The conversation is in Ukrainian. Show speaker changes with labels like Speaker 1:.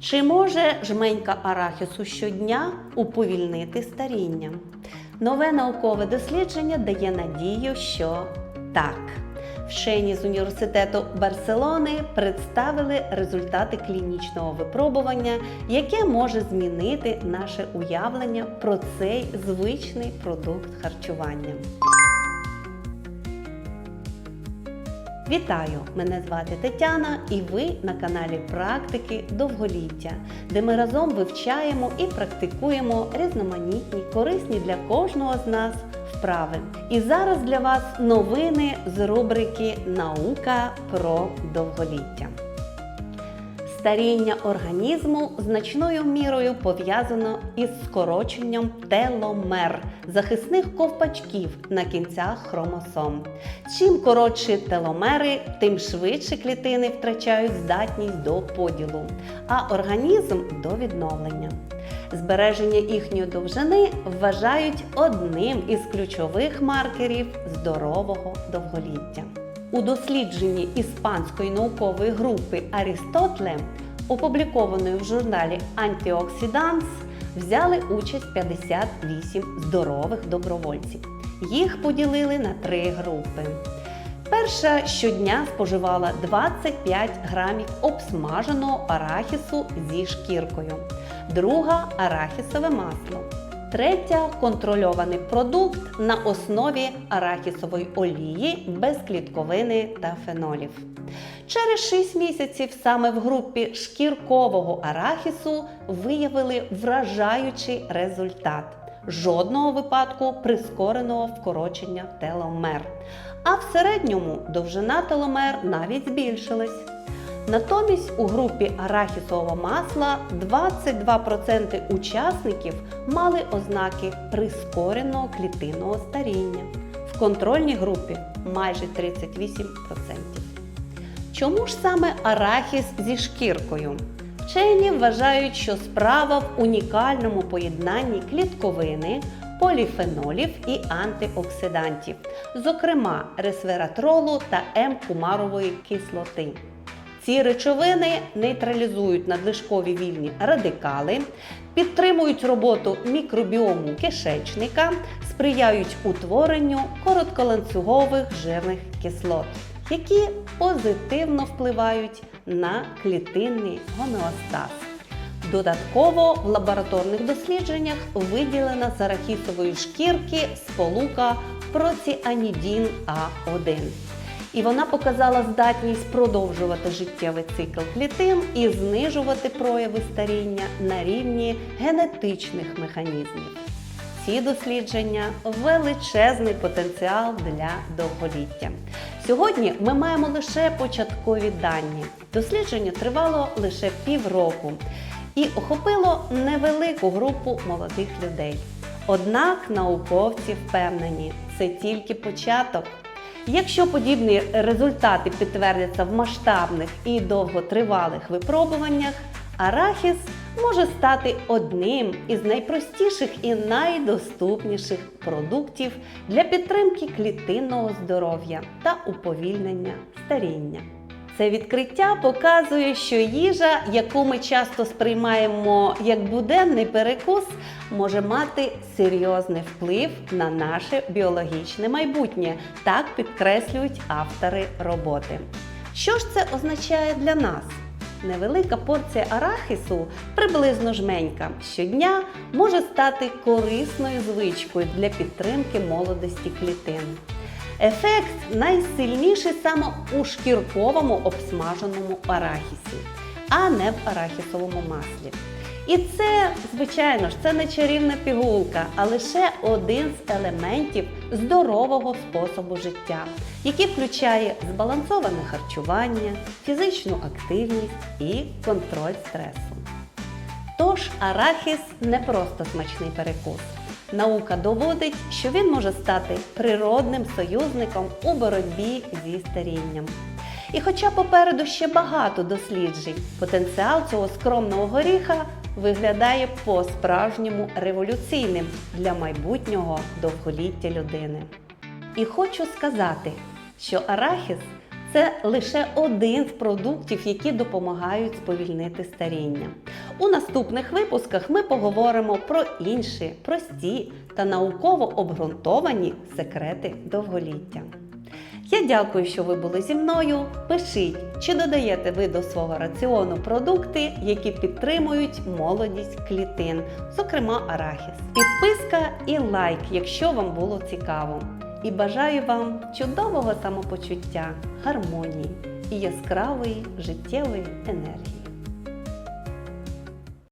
Speaker 1: Чи може жменька арахісу щодня уповільнити старіння? Нове наукове дослідження дає надію, що так. Вчені з університету Барселони представили результати клінічного випробування, яке може змінити наше уявлення про цей звичний продукт харчування. Вітаю! Мене звати Тетяна, і ви на каналі Практики Довголіття, де ми разом вивчаємо і практикуємо різноманітні, корисні для кожного з нас вправи. І зараз для вас новини з рубрики Наука про довголіття. Старіння організму значною мірою пов'язано із скороченням теломер захисних ковпачків на кінцях хромосом. Чим коротші теломери, тим швидше клітини втрачають здатність до поділу, а організм до відновлення. Збереження їхньої довжини вважають одним із ключових маркерів здорового довголіття. У дослідженні іспанської наукової групи Арістотле, опублікованої в журналі Antioxidants, взяли участь 58 здорових добровольців. Їх поділили на три групи. Перша щодня споживала 25 грамів обсмаженого арахісу зі шкіркою, друга арахісове масло. Третя контрольований продукт на основі арахісової олії без клітковини та фенолів. Через 6 місяців саме в групі шкіркового арахісу виявили вражаючий результат. Жодного випадку прискореного вкорочення теломер. А в середньому довжина теломер навіть збільшилась. Натомість у групі арахісового масла 22% учасників мали ознаки прискореного клітинного старіння. В контрольній групі майже 38%. Чому ж саме арахіс зі шкіркою? Вчені вважають, що справа в унікальному поєднанні клітковини, поліфенолів і антиоксидантів, зокрема ресвератролу та М-кумарової кислоти. Ці речовини нейтралізують надлишкові вільні радикали, підтримують роботу мікробіому кишечника, сприяють утворенню коротколанцюгових жирних кислот, які позитивно впливають на клітинний гомеостаз. Додатково в лабораторних дослідженнях виділена з арахісової шкірки сполука проціанідін А1. І вона показала здатність продовжувати життєвий цикл клітин і знижувати прояви старіння на рівні генетичних механізмів. Ці дослідження величезний потенціал для довголіття. Сьогодні ми маємо лише початкові дані. Дослідження тривало лише півроку і охопило невелику групу молодих людей. Однак науковці впевнені, це тільки початок. Якщо подібні результати підтвердяться в масштабних і довготривалих випробуваннях, арахіс може стати одним із найпростіших і найдоступніших продуктів для підтримки клітинного здоров'я та уповільнення старіння. Це відкриття показує, що їжа, яку ми часто сприймаємо як буденний перекус, може мати серйозний вплив на наше біологічне майбутнє. Так підкреслюють автори роботи. Що ж це означає для нас? Невелика порція арахісу, приблизно жменька, щодня може стати корисною звичкою для підтримки молодості клітин. Ефект найсильніший саме у шкірковому обсмаженому арахісі, а не в арахісовому маслі. І це, звичайно ж, це не чарівна пігулка, а лише один з елементів здорового способу життя, який включає збалансоване харчування, фізичну активність і контроль стресу. Тож арахіс не просто смачний перекус. Наука доводить, що він може стати природним союзником у боротьбі зі старінням. І хоча попереду ще багато досліджень, потенціал цього скромного горіха виглядає по-справжньому революційним для майбутнього довголіття людини. І хочу сказати, що арахіс це лише один з продуктів, які допомагають сповільнити старіння. У наступних випусках ми поговоримо про інші прості та науково обґрунтовані секрети довголіття. Я дякую, що ви були зі мною. Пишіть, чи додаєте ви до свого раціону продукти, які підтримують молодість клітин, зокрема арахіс. Підписка і лайк, якщо вам було цікаво. І бажаю вам чудового самопочуття, гармонії і яскравої життєвої енергії.